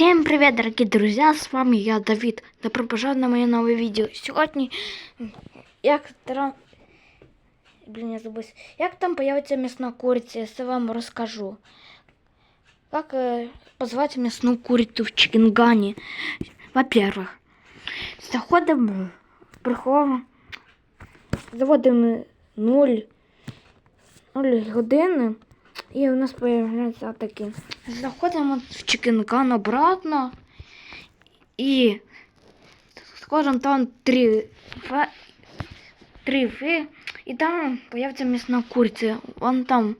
Всем привет, дорогие друзья! С вами я, Давид. Добро пожаловать на моє нове відео. Сьогодні, як там, блін, я забув, як там появиться м'ясна куриця, я вам розкажу. Как э, позвать мясную курицу в Чикенгане? Во-первых, заходимо в прихову, заводимо 0, 0 години, і у нас появляється такі. Заходимо в Чикенган обратно і скажем там три три фи, і там появиться м'ясна куриця. Вон там.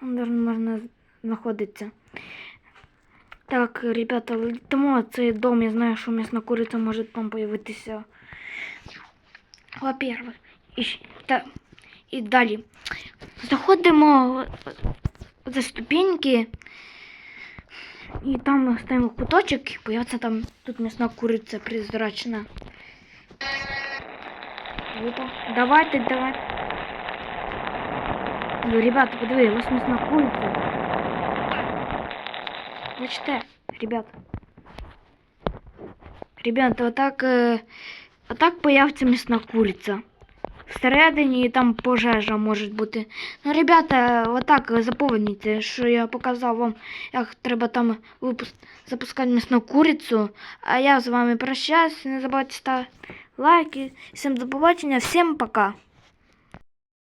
Вон можна знаходиться. Так, ребята, летимо цей дом, я знаю, що м'ясна куриця може там появитися. Во-первых, і, та, і далі. Заходимо за ступеньки. І там ставимо куточок, появиться там тут м'ясна куриця призрачна. Опа. Давайте, давайте. Ну, ребята, подиви, у вас м'ясна куриця. Бачите, ребята. Ребята, отак, отак появиться м'ясна куриця. Всередині там пожежа може бути. Ну, ребята, отак заповнюйте, що я показав вам, як треба там випуск... запускати м'ясну курицю. А я з вами прощаюсь. Не забувайте ставити лайки. Всім до побачення, всім пока.